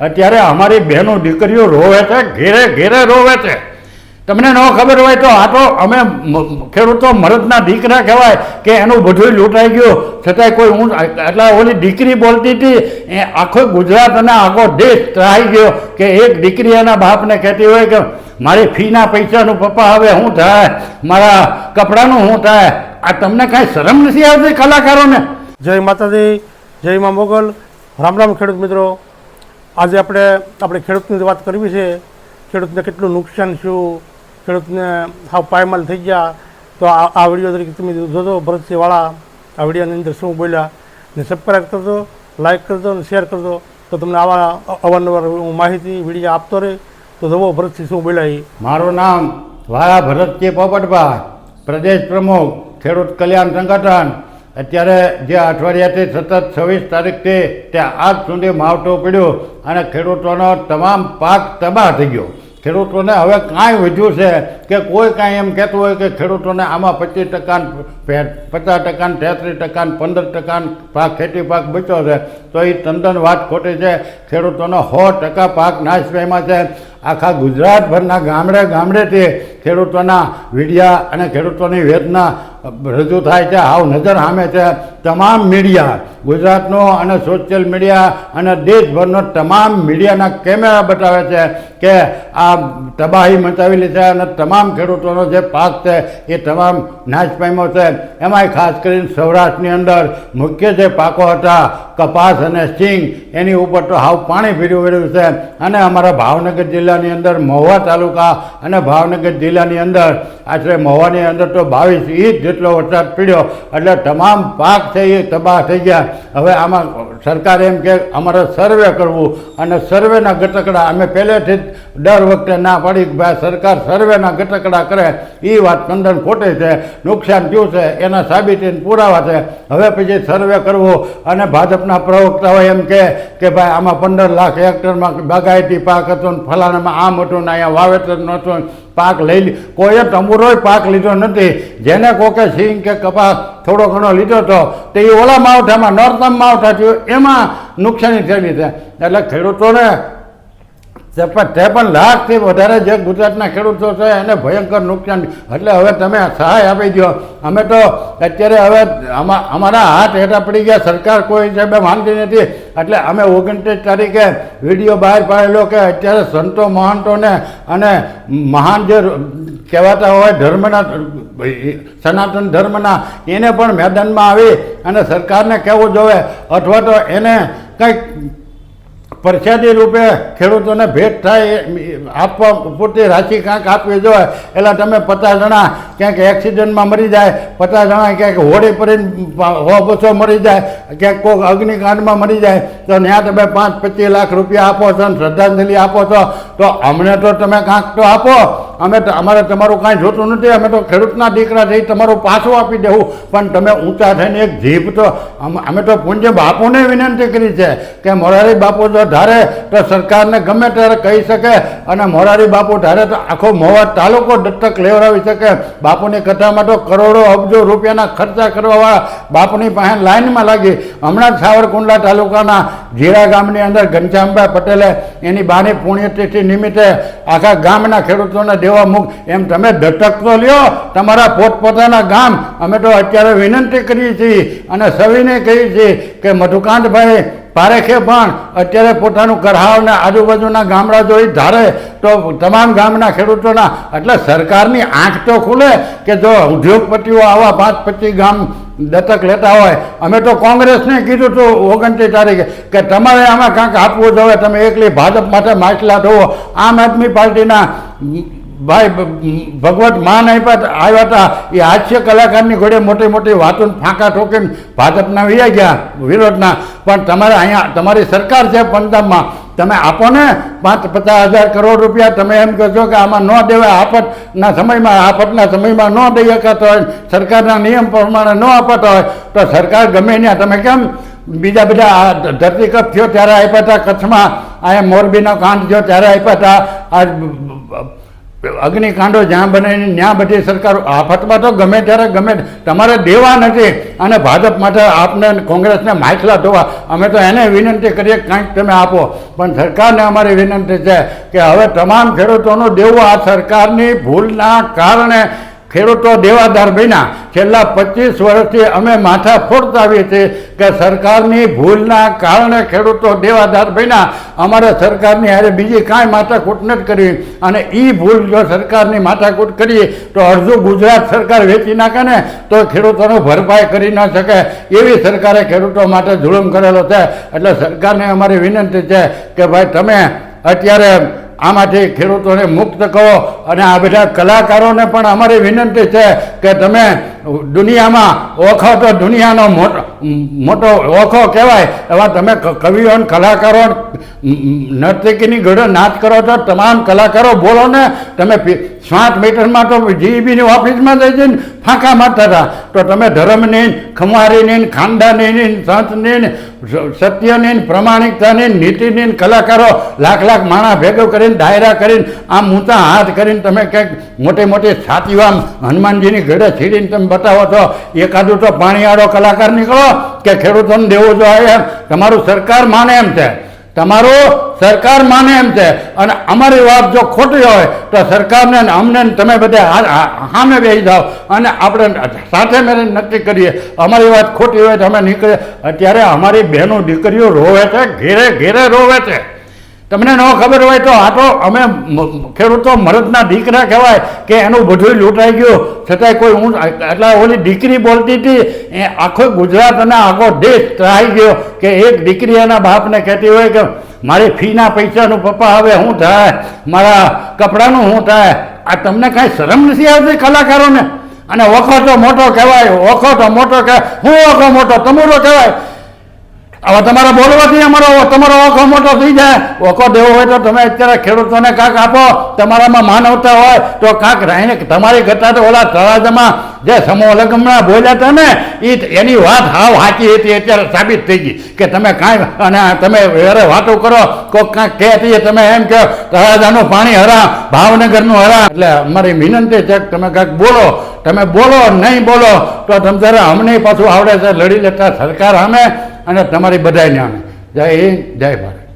અત્યારે અમારી બહેનો દીકરીઓ રોવે છે, ઘેરે ઘેરે રોવે છે. તમને ન ખબર હોય તો આ તો અમે ખેડૂતો મરદના દીકરા કહેવાય કે એનું બધું લૂંટાઈ ગયું. છતાંય કોઈ હું એટલે ઓલી દીકરી બોલતી હતી, એ આખો ગુજરાત અને આખો દેશ ત્રાહી ગયો. કે એક દીકરી એના બાપને કહેતી હોય કે, મારી ફીના પૈસાનું પપ્પા હવે શું થાય? મારા કપડાનું શું થાય? આ તમને કાંઈ શરમ નથી આવતી કલાકારોને? જય માતાજી, જય મા મોગલ. રામ રામ ખેડૂત મિત્રો. આજે આપણે આપણે ખેડૂતની વાત કરવી છે, ખેડૂતને કેટલું નુકસાન થયું, ખેડૂતને હાવ પાયમાલ થઈ ગયા, તો આ આ વીડિયો તરીકે તમે જોજો, ભરતસિંહવાળા આ વિડીયોની અંદર શું બોલ્યા. ને સબસ્ક્રાઈબ કરજો લાઇક કરજો અને શેર કરજો, તો તમને આવા, અવારનવાર હું માહિતી, વીડિયો આપતો રહે. તો જવો ભરતસિંહ શું બોલ્યા એ. મારું નામ વાળા ભરતસિંહ પોપટભાઈ, પ્રદેશ પ્રમુખ, ખેડૂત કલ્યાણ સંગઠન અત્યારે જે અઠવાડિયાથી સતત છવ્વીસ તારીખથી તે આજ સુધી માવઠો પડ્યો અને ખેડૂતોનો તમામ પાક તબાહ થઈ ગયો. ખેડૂતોને હવે કાંઈ વધ્યું છે કે કોઈ કાંઈ એમ કહેતું હોય કે ખેડૂતોને આમાં પચીસ ટકા પચાસ ટકા તેત્રીસ ટકા પંદર ટકા પાક, ખેતી પાક બચ્યો છે. તો એ તંદન વાત ખોટી છે. ખેડૂતોનો સો ટકા પાક નાશ પામ્યા છે. આખા ગુજરાતભરના ગામડે ગામડેથી ખેડૂતોના વીડિયા અને ખેડૂતોની વેદના રજૂ થાય છે, હાવ નજર સામે છે. તમામ મીડિયા ગુજરાતનો અને સોશિયલ મીડિયા અને દેશભરનો તમામ મીડિયાના કેમેરા બતાવે છે કે આ તબાહી મચાવેલી છે અને તમામ ખેડૂતોનો જે પાક છે એ તમામ નાશ પામ્યો છે. એમાંય ખાસ કરીને સૌરાષ્ટ્રની અંદર મુખ્ય જે પાકો હતા, કપાસ અને સિંગ, એની ઉપર તો હાવ પાણી ફેર્યું વેર્યું છે. અને અમારા ભાવનગર જિલ્લાની અંદર મહુવા તાલુકા અને ભાવનગર જિલ્લાની અંદર, આશરે મહુવાની અંદર તો બાવીસ ઇંચ જેટલો વરસાદ પડ્યો, એટલે તમામ પાક છે એ તબાહ થઈ ગયા. હવે આમાં સરકાર એમ કે અમારે સર્વે કરવું, અને સર્વેના ગટકડા, અમે પહેલેથી જ દર વખતે ના પાડી કે ભાઈ સરકાર સર્વેના ગટકડા કરે એ વાત તંદન ખોટી છે, નુકસાન થયું છે, એના સાબિતીને પુરાવા છે. હવે પછી સર્વે કરવું, અને ભાજપના પ્રવક્તાઓ એમ કે કે ભાઈ આમાં પંદર લાખ હેક્ટરમાં બાગાયતી પાક હતો ફલાણામાં આમ હતું ને અહીંયા વાવેતર નહોતું પાક લઈ કોઈએ તંબુરોય પાક લીધો નથી. જેને કોકે સિંગ કે કપાસ થોડો ઘણો લીધો હતો તે એ ઓલા માવઠામાં નોર્તમ માવઠા થયું, એમાં નુકસાની થયેલી છે. એટલે ખેડૂતોને ત્રેપન લાખથી વધારે જે ગુજરાતના ખેડૂતો છે, એને ભયંકર નુકસાન. એટલે હવે તમે સહાય આપી દો અમે તો અત્યારે હવે અમા- અમારા હાથ હેઠા પડી ગયા. સરકાર કોઈ હિસાબે માનતી નથી. એટલે અમે ઓગણત્રીસ તારીખે વીડિયો બહાર પાડેલો કે અત્યારે સંતો મહંતોને અને મહાન જે કહેવાતા હોય ધર્મના, સનાતન ધર્મના, એને પણ મેદાનમાં આવી અને સરકારને કહેવું જોઈએ. અથવા તો એને કંઈક પ્રસાદી રૂપે ખેડૂતોને ભેટ થાય આપવા પૂરતી રાશિ કાંક આપવી જોઈએ. એટલે તમે પચાસ જણા ક્યાંક એક્સિડન્ટમાં મરી જાય, પચાસ જણા ક્યાંક હોળી પડીને હો બસો મરી જાય, ક્યાંક કોઈક અગ્નિકાંડમાં મરી જાય, તો ત્યાં તમે પાંચ પચીસ લાખ રૂપિયા આપો છો અને શ્રદ્ધાંજલિ આપો છો. તો અમને તો તમે કાંક તો આપો. અમે અમારે તમારું કાંઈ જોતું નથી, અમે તો ખેડૂતના દીકરા થઈ તમારું પાછું આપી દેવું. પણ તમે ઊંચા થઈને એક જીભ તો અમે તો પૂજ્ય બાપુને વિનંતી કરી છે કે મોરારી બાપુ જો ધારે તો સરકારને ગમે ત્યારે કહી શકે અને મોરારી બાપુ ધારે તો આખો મોવા તાલુકો દત્તક લેવડાવી શકે. બાપુની કથામાં તો કરોડો અબજો રૂપિયાના ખર્ચા કરવાવાળા બાપુની પાસે લાઈનમાં લાગી. હમણાં જ સાવરકુંડલા તાલુકાના જીરા ગામની અંદર ઘનશ્યામભાઈ પટેલે એની બાની પુણ્યતિથિ નિમિત્તે આખા ગામના ખેડૂતોને દેવા મુક એમ તમે દત્તક તો લ્યો, તમારા પોતપોતાના ગામ. અમે તો અત્યારે વિનંતી કરીએ છીએ અને સવિને કહીએ છીએ કે મધુકાંતભાઈ પારેખે પણ અત્યારે પોતાનું કરહાવને આજુબાજુના ગામડા જોઈ ધારે તો તમામ ગામના ખેડૂતોના, એટલે સરકારની આંખ તો ખુલે કે જો ઉદ્યોગપતિઓ આવા પાંચ પચીસ ગામ દત્તક લેતા હોય. અમે તો કોંગ્રેસને કીધું હતું ઓગણત્રીસ તારીખે કે તમારે આમાં કાંઈક આપવું જોઈએ તમે એકલી ભાજપ માટે માછલા ધોવો. આમ આદમી પાર્ટીના ભાઈ ભ- ભગવત માન આપ્યા આવ્યા હતા. એ હાસ્ય કલાકારની ઘોડે મોટી મોટી વાતો ફાંકા ઠોકીને ભાજપના વૈયા ગયા, વિરોધના. પણ તમારે અહીંયા, તમારી સરકાર છે પંજાબમાં તમે આપો ને પાંચ પચાસ હજાર કરોડ રૂપિયા, તમે એમ કહો છો કે આમાં ન દેવાય આફતના સમયમાં આફતના સમયમાં ન દઈ શકાતો હોય, સરકારના નિયમ પ્રમાણે ન અપાતા હોય, તો સરકાર ગમે ત્યાં, તમે કેમ બીજા બધા આ ધરતીકપ થયો ત્યારે આપ્યા હતા, કચ્છમાં. અહીંયા મોરબીનો કાંડ થયો ત્યારે આપ્યા હતા. આ અગ્નિકાંડો જ્યાં બનાવીને ત્યાં બધી સરકાર આફતમાં તો ગમે ત્યારે ગમે તમારે દેવા નથી. અને ભાજપ માટે આપને કોંગ્રેસને માછલા ધોવા. અમે તો એને વિનંતી કરીએ કંઈક તમે આપો. પણ સરકારને અમારી વિનંતી છે કે હવે તમામ ખેડૂતોનું દેવું આ સરકારની ભૂલના કારણે ખેડૂતો દેવાદાર બન્યા. છેલ્લા પચીસ વર્ષથી અમે માથા ફોડતા આવીએ છીએ કે સરકારની ભૂલના કારણે ખેડૂતો દેવાદાર બન્યા. અમારે સરકારની હારે બીજી કાંઈ માથાકૂટ નથી કરવી અને એ ભૂલ જો સરકારની માથાકૂટ કરીએ તો અડધું ગુજરાત સરકાર વેચી નાખે ને, તો ખેડૂતોનું ભરપાઈ કરી ન શકે. એવી સરકારે ખેડૂતો માટે જુલમ કરેલો છે. એટલે સરકારને અમારી વિનંતી છે કે ભાઈ તમે અત્યારે આમાંથી ખેડૂતોને મુક્ત કરો અને આ બધા કલાકારોને પણ અમારી વિનંતી છે કે તમે દુનિયામાં ઓખો તો દુનિયાનો મોટો મોટો ઓખો કહેવાય. એવા તમે કવિઓ કલાકારો નર્તકીની ઘડો નાચ કરો છો, તમામ કલાકારો બોલો ને, તમે સાત મીટરમાં તો જીઈબીની ઓફિસમાં જઈ જઈને ફાંકા મારતા હતા. તો તમે ધર્મની ખમારીની ખાનદાની સંતની સત્યની પ્રમાણિકતાની નીતિની કલાકારો લાખ લાખ માણા ભેગો કરીને ડાયરા કરીને આમ ઊંચા હાથ કરીને તમે કંઈક મોટી મોટી છાતીઓ આમ હનુમાનજીની ઘડે છીડીને તમે બતાવો છો. એકાદું તો પાણીવાળો કલાકાર નીકળો કે ખેડૂતોને દેવું જોઈએ એમ. તમારું સરકાર માને એમ છે. તમારું સરકાર માને એમ છે. અને અમારી વાત જો ખોટી હોય તો સરકારને અમને તમે બધા સામે બેસી જાઓ. અને આપણે સાથે મળીને નક્કી કરીએ. અમારી વાત ખોટી હોય તો અમે નીકળીએ. અત્યારે અમારી બહેનો દીકરીઓ રોવે છે, ઘેરે ઘેરે રોવે છે. તમને ન ખબર હોય તો આ તો અમે ખેડૂતો મરદના દીકરા કહેવાય કે એનું બધું લૂંટાઈ ગયું. છતાંય કોઈ હું એટલે ઓલી દીકરી બોલતી હતી, એ આખો ગુજરાત અને આખો દેશ ત્રાહી ગયો કે એક દીકરી એના બાપને કહેતી હોય કે, મારી ફીના પૈસાનું પપ્પા હવે શું થાય? મારા કપડાનું શું થાય? આ તમને કાંઈ શરમ નથી આવતી કલાકારોને? અને ઓખો તો મોટો કહેવાય, ઓખો તો મોટો કહેવાય, હું ઓખો મોટો, તમુરો કહેવાય. હવે તમારે બોલવાથી અમારો તમારો ઓખો મોટો થઈ જાય. ઓખો દેવો હોય તો તમે અત્યારે ખેડૂતોને કાંક આપો. તમારામાં માનવતા હોય તો કાંક રહીને તમારી કરતા તો ઓલા તળાજામાં જે સમૂહ લગ્નમાં બોલ્યા હતા ને એ એની વાત હાવ સાચી હતી. અત્યારે સાબિત થઈ ગઈ કે તમે કાંઈ અને તમે અરે વાતો કરો કોઈક કાંઈક કહેતી તમે એમ કહો, તળાજાનું પાણી હરા, ભાવનગરનું હરા. એટલે અમારી વિનંતી છે તમે કાંઈક બોલો. તમે બોલો, નહીં બોલો, તો તમ અમને પાછું આવડે છે. લડી લેતા સરકાર સામે. અને તમારી બધાને આમે જય હિન્દ જય ભારત.